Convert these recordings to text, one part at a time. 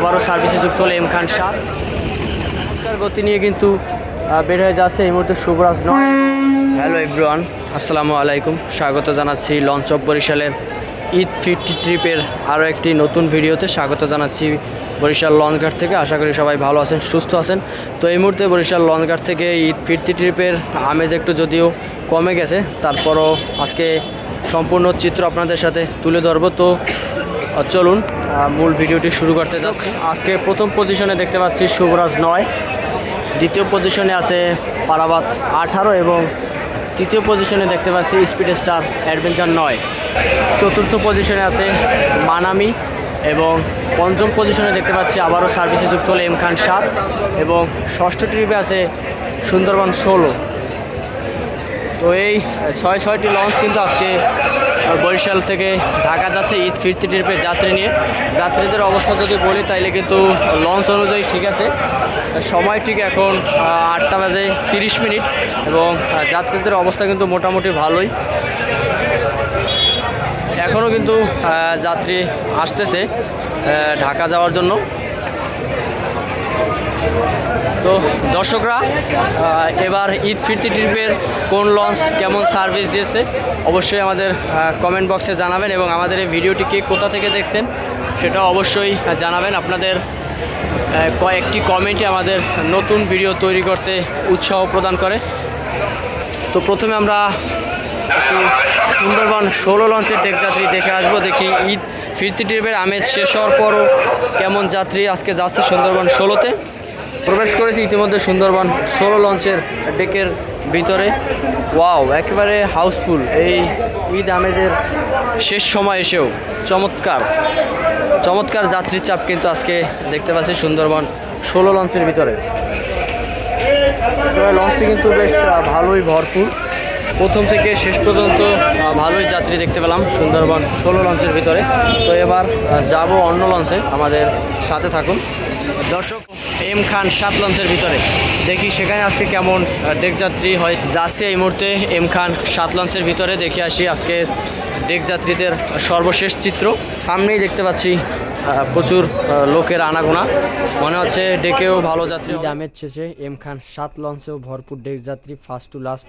আবারও সার্ভিসে যুক্ত হলো এম খান সাত চমৎকার গতি নিয়ে কিন্তু বের হয়ে যাচ্ছে এই মুহূর্তে শুভরাজ নয়। হ্যালো এভরিওয়ান আসসালামু আলাইকুম। স্বাগত জানাচ্ছি লঞ্চ অফ বরিশালের ঈদ ফিফটি ট্রিপের আরও একটি নতুন ভিডিওতে। স্বাগত জানাচ্ছি বরিশাল লঞ্চঘাট থেকে। আশা করি সবাই ভালো আছেন, সুস্থ আছেন। তো এই মুহূর্তে বরিশাল লঞ্চঘাট থেকে ঈদ ফিফটি ট্রিপের আমেজ একটু যদিও কমে গেছে, তারপরও আজকে সম্পূর্ণ চিত্র আপনাদের সাথে তুলে ধরবো। তো চলুন মূল ভিডিওটি শুরু করতে যাচ্ছি। আজকে প্রথম পজিশনে দেখতে পাচ্ছি শুভরাজ নয়। দ্বিতীয় পজিশনে আছে পারাবাত আঠারো এবং তৃতীয় পজিশনে দেখতে পাচ্ছি স্পিড স্টার অ্যাডভেঞ্চার নয়। চতুর্থ পজিশনে আছে মানামি এবং পঞ্চম পজিশনে দেখতে পাচ্ছি আবারও সার্ভিসে যুক্ত হলো এম খান সাত এবং ষষ্ঠ ট্রিপে আছে সুন্দরবন ষোলো। তো এই ছয় ছয়টি লঞ্চ কিন্তু আজকে বরিশাল থেকে ঢাকা যাচ্ছে ঈদ ফিরতি ট্রিপের যাত্রী নিয়ে। যাত্রীদের অবস্থা যদি বলি, তাইলে কিন্তু লঞ্চ অনুযায়ী ঠিক আছে। সময় ঠিক এখন আটটা বাজে তিরিশ মিনিট এবং যাত্রীদের অবস্থা কিন্তু মোটামুটি ভালোই। এখনও কিন্তু যাত্রী আসতেছে ঢাকা যাওয়ার জন্য। তো দর্শকরা এবার ঈদ ফিরতি ট্রিপের কোন লঞ্চ কেমন সার্ভিস দিয়েছে অবশ্যই আমাদের কমেন্ট বক্সে জানাবেন এবং আমাদের এই ভিডিওটি কে কোথা থেকে দেখছেন সেটা অবশ্যই জানাবেন। আপনাদের কয়েকটি কমেন্টই আমাদের নতুন ভিডিও তৈরি করতে উৎসাহ প্রদান করে। তো প্রথমে আমরা সুন্দরবন ষোলো লঞ্চের টেক যাত্রী দেখে আসব, দেখি ঈদ ফিরতি ট্রিপের আমেজ শেষ হওয়ার পরও কেমন যাত্রী আজকে যাচ্ছে সুন্দরবন ষোলোতে। প্রবেশ করেছি ইতিমধ্যে সুন্দরবন ষোলো লঞ্চের ডেকের ভিতরে। ওয়াও, একেবারে হাউসফুল। এই ঈদ আমেজের শেষ সময় এসেও চমৎকার। চমৎকার যাত্রীর চাপ কিন্তু আজকে দেখতে পাচ্ছি সুন্দরবন ষোলো লঞ্চের ভিতরে। লঞ্চটি কিন্তু বেশ ভালোই ভরপুর। প্রথম থেকে শেষ পর্যন্ত ভালোই যাত্রী দেখতে পেলাম সুন্দরবন ষোলো লঞ্চের ভিতরে। তো এবার যাব অন্য লঞ্চে। আমাদের সাথে থাকুন। দর্শক এম খান সাত লঞ্চের ভিতরে। দেখি সেখানে আজকে কেমন আহ, ডেক যাত্রী হয়। যাচ্ছে এই মুহূর্তে এম খান সাত লঞ্চের ভিতরে। দেখে আসি আজকে ডেক যাত্রীদের সর্বশেষ চিত্র। সামনেই দেখতে পাচ্ছি প্রচুর লোকের আনাগোনা। মনে হচ্ছে ডেকেও ভালো যাত্রী দামের শেষে এম খান সাত লঞ্চেও ভরপুর ডেক যাত্রী ফার্স্ট টু লাস্ট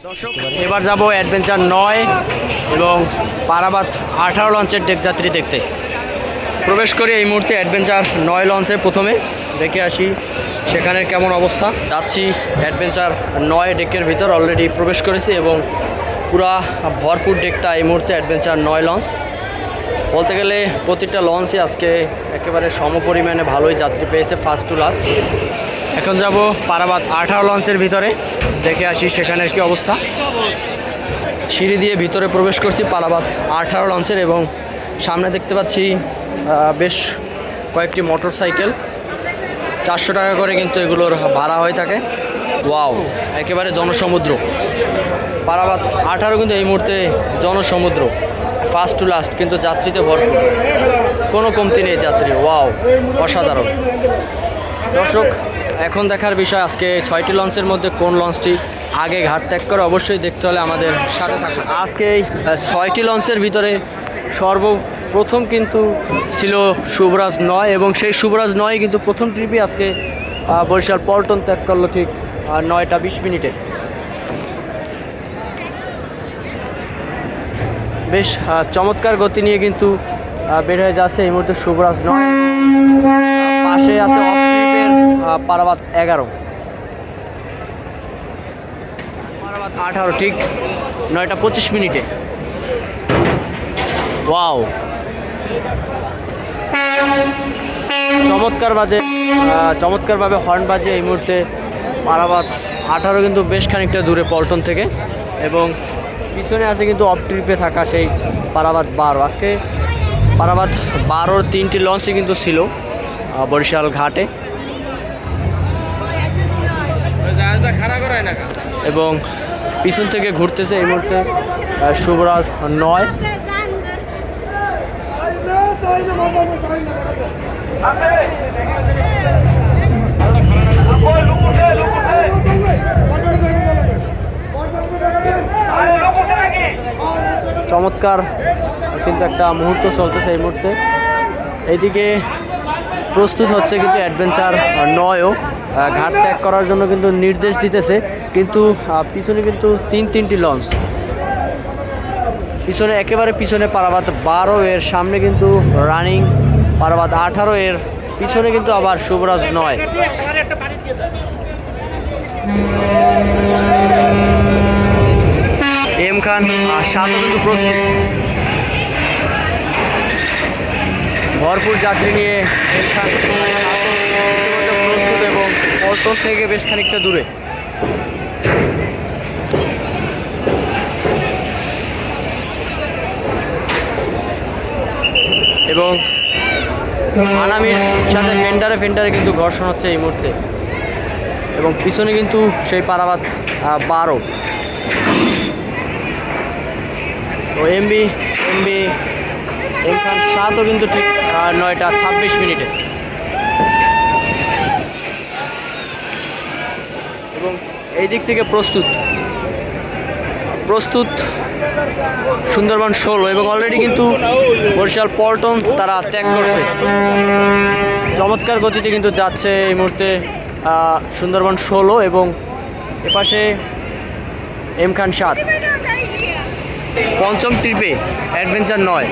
এবার যাব অ্যাডভেঞ্চার নয় এবং পারাবাত আঠারো লঞ্চের ডেক যাত্রী দেখতে। প্রবেশ করি এই মুহূর্তে অ্যাডভেঞ্চার নয় লঞ্চে প্রথমে। দেখে আসি সেখানের কেমন অবস্থা। যাচ্ছি অ্যাডভেঞ্চার নয় ডেকের ভিতর অলরেডি প্রবেশ করেছি এবং পুরা ভরপুর ডেকটা এই মুহূর্তে অ্যাডভেঞ্চার নয় লঞ্চ। বলতে গেলে প্রতিটা লঞ্চই আজকে একেবারে সম পরিমাণে ভালোই যাত্রী পেয়েছে ফার্স্ট টু লাস্ট এখন যাব পারাবাদ আঠারো লঞ্চের ভিতরে, দেখে আসি সেখানের কি অবস্থা। সিঁড়ি দিয়ে ভিতরে প্রবেশ করছি পালাবাদ আঠারো লঞ্চের এবং সামনে দেখতে পাচ্ছি বেশ কয়েকটি মোটর সাইকেল চারশো টাকা করে কিন্তু এগুলোর ভাড়া হয়ে থাকে। ওয়াও, একেবারে জনসমুদ্র। পারাবাদ আঠারো কিন্তু এই মুহূর্তে জনসমুদ্র ফার্স্ট টু লাস্ট কিন্তু যাত্রীতে ভরপুর। কোনো কমতি নেই যাত্রী, ওয়াও, অসাধারণ। দর্শক, এখন দেখার বিষয় আজকে ছয়টি লঞ্চের মধ্যে কোন লঞ্চটি আগে ঘাট ত্যাগ করে অবশ্যই দেখতে হলে আমাদের সাথে থাকুন। আজকে ছয়টি লঞ্চের ভিতরে সর্বপ্রথম কিন্তু ছিল শুভরাজ নয় এবং সেই শুভরাজ নয় কিন্তু প্রথম ট্রিপই আজকে বরিশাল পল্টন ত্যাগ করল ঠিক নয়টা বিশ মিনিটে। বেশ চমৎকার গতি নিয়ে কিন্তু বের হয়ে যাচ্ছে এই মুহূর্তে শুভরাজ নয়। পাশে আছে পারাবাত এগারো। পারাবাত আঠারো, ঠিক, নয়টা পঁচিশ মিনিটে। ওয়াও। চমৎকার বাজে চমৎকারভাবে হর্ন বাজে এই মুহূর্তে পারাবাত আঠারো কিন্তু বেশ খানিকটা দূরে পল্টন থেকে এবং পিছনে আছে কিন্তু অফ ট্রিপে থাকা সেই পারাবাদ বারো। আজকে পারাবাদ বারোর তিনটি লঞ্চই কিন্তু ছিল বরিশাল ঘাটে। এবং পিছন থেকে ঘুরতেছে এই মুহূর্তে শুভরাজ নয়। চমৎকার কিন্তু একটা মুহূর্ত চলতেছে এই মুহূর্তে। এইদিকে প্রস্তুত হচ্ছে কিন্তু অ্যাডভেঞ্চার নয়ও। ঘাট ত্যাগ করার জন্য কিন্তু নির্দেশ দিতেছে, কিন্তু পিছনে কিন্তু তিন তিনটি লঞ্চ। পিছনে একেবারে পিছনে পারাবাদ বারো, এর সামনে কিন্তু রানিং পারাবাদ আঠারো, এর পিছনে কিন্তু আবার শুভরাজ নয়। এম খান, আর কিন্তু প্রস্তুত। ভরপুর যাত্রী নিয়ে এম খান প্রস্তুত এবং পল্টন থেকে বেশ খানিকটা দূরে। এবং আনামির সাথে ফেন্ডারে ফেন্ডারে কিন্তু ঘর্ষণ হচ্ছে এই মুহূর্তে। এবং পিছনে কিন্তু সেই পারাবাদ বারো। তো এমবি এমবি এম সাতও কিন্তু ঠিক নয়টা ছাব্বিশ মিনিটে। এবং এই দিক থেকে প্রস্তুত। প্রস্তুত সুন্দরবন ষোলো এবং অলরেডি কিন্তু বরিশাল, পল্টন তারা ত্যাগ করছে। চমৎকার গতিতে কিন্তু যাচ্ছে এই মুহূর্তে সুন্দরবন ষোলো এবং এপাশে এম খান সাত। পঞ্চম ট্রিপে অ্যাডভেঞ্চার নয়।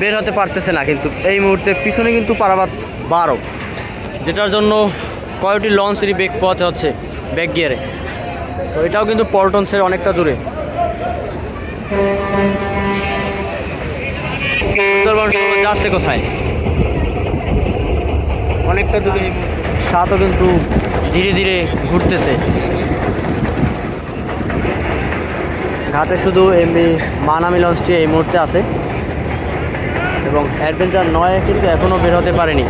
বের হতে পারতেছে না কিন্তু। এই মুহূর্তে পিছনে কিন্তু পারাবাত বারো। যেটার জন্য কয়টি লঞ্চেরই বেগ পোহাতে হচ্ছে ব্যাক গিয়ারে। তো এটাও কিন্তু পল্টনসের অনেকটা দূরে। সুন্দরবন যাচ্ছে কোথায়? অনেকটা দূরে। সাতও কিন্তু ধীরে ধীরে ঘুরতেছে। ঘাটে শুধু এমনি মানামি লঞ্চটি এই মুহূর্তে আছে। এবং অ্যাডভেঞ্চার নয় কিন্তু এখনও বের হতে পারেনি।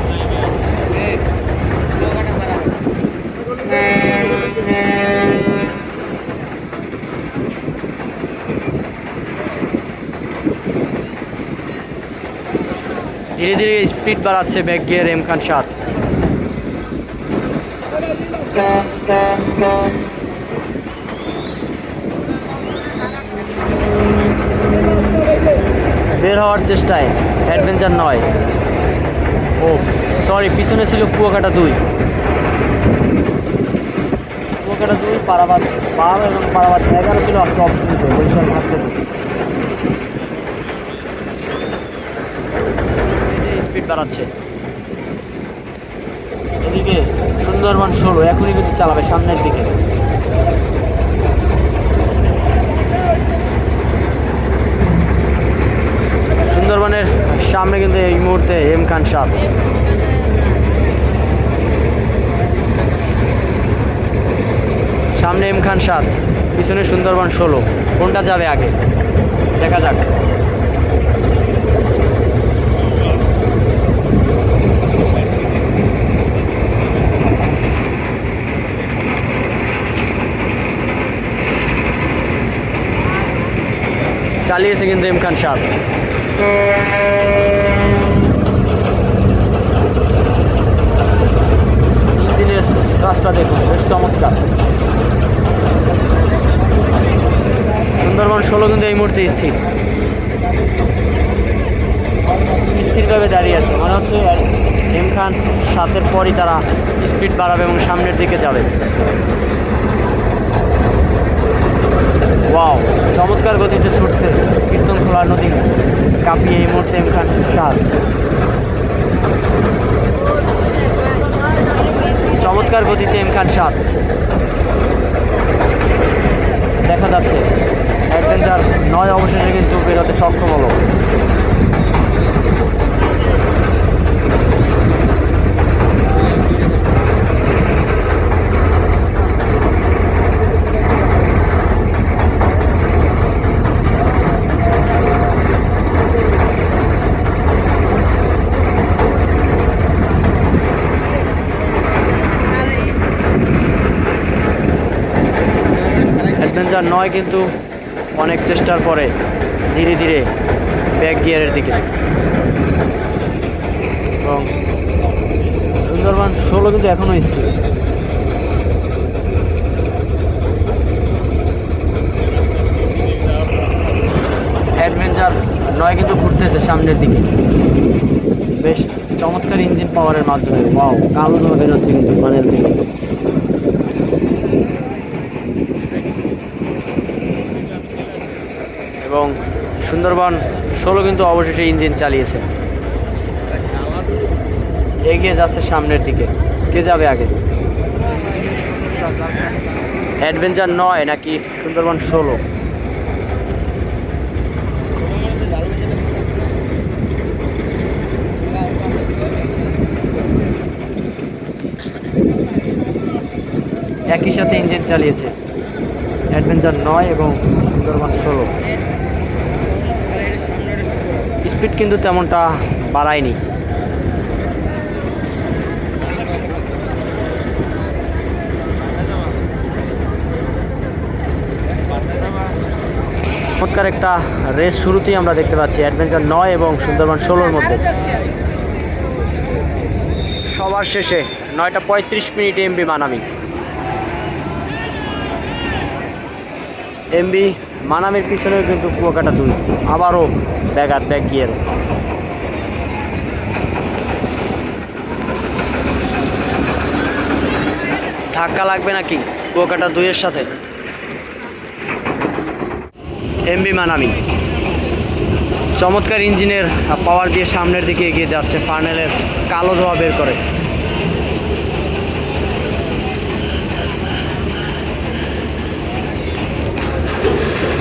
ধীরে ধীরে স্পিড বাড়াচ্ছে ব্যাক গিয়ার এম খান সাত বের হওয়ার চেষ্টায় অ্যাডভেঞ্চার নয়। ও সরি পিছনে ছিল কুয়াকাটা দুই। কুয়াকাটা দুই পারাবাদ বারো এবং পারাবাদ এগারো ছিল আজকে অপূর্ণ বরিশাল বাড়াচ্ছে এদিকে সুন্দরবন ষোলো এখনই কিন্তু চালাবে সামনের দিকে। সুন্দরবনের সামনে কিন্তু এই মুহূর্তে এম খান সাত সামনে এম খান সাত পিছনে সুন্দরবন ষোলো। কোনটা যাবে আগে? দেখা যাক। চালিয়েছে কিন্তু এম খান সাত দিনের রাস্তা দেখুন, বেশ চমৎকার। সুন্দরবন ষোলো কিন্তু এই মুহূর্তে স্থির। স্থিরভাবে দাঁড়িয়ে আছে। মনে হচ্ছে এম খান সাতের পরই তারা স্পিড বাড়াবে এবং সামনের দিকে যাবে। ওয়াও চমৎকার গতিতে ছুটছে কীর্তন খোলা নদী কাঁপিয়ে এই মুহূর্তে এমখান সাল। চমৎকার গতিতে এমখান সাত দেখা যাচ্ছে, অ্যাডভেঞ্চার নয় অবশেষে কিন্তু বেরোতে সক্ষম হলো। অ্যাডভেঞ্চার নয় কিন্তু অনেক চেষ্টার পরে ধীরে ধীরে ব্যাক গিয়ারের দিকে। এবং সুন্দরবন ষোলো কিন্তু এখনও স্থির। অ্যাডভেঞ্চার নয় কিন্তু ঘুরতেছে সামনের দিকে। বেশ চমৎকার ইঞ্জিন পাওয়ারের মাধ্যমে। ওয়াও, কালো বেরোচ্ছে কিন্তু প্যানেল থেকে এবং সুন্দরবন ষোলো কিন্তু অবশেষে ইঞ্জিন চালিয়েছে। এগিয়ে যাচ্ছে সামনের দিকে। কে যাবে আগে? অ্যাডভেঞ্চার নয় নাকি সুন্দরবন ষোলো? একই সাথে ইঞ্জিন চালিয়েছে। অ্যাডভেঞ্চার নয় এবং সুন্দরবন ষোলো। স্পিড কিন্তু তেমনটা বাড়ায়নি। চমৎকার একটা রেস শুরুতেই আমরা দেখতে পাচ্ছি অ্যাডভেঞ্চার নয় এবং সুন্দরবন ষোলোর মধ্যে। সবার শেষে নয়টা পঁয়ত্রিশ মিনিট এমবি মানামি। এমবি মানামির পিছনেও কিন্তু কুয়াকাটা দুই। আবারও ব্যাঘাত ব্যাগ গিয়ার ধাক্কা লাগবে নাকি কুয়াকাটা দুইয়ের সাথে? এমবি মানামি চমৎকার ইঞ্জিনের পাওয়ার দিয়ে সামনের দিকে এগিয়ে যাচ্ছে ফার্নেলের কালো ধোয়া বের করে।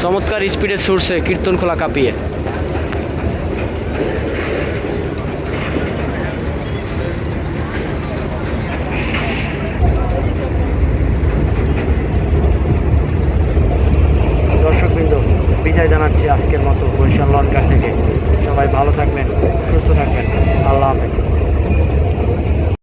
চমৎকার স্পিডে ছুটছে কীর্তন খোলা কাঁপিয়ে।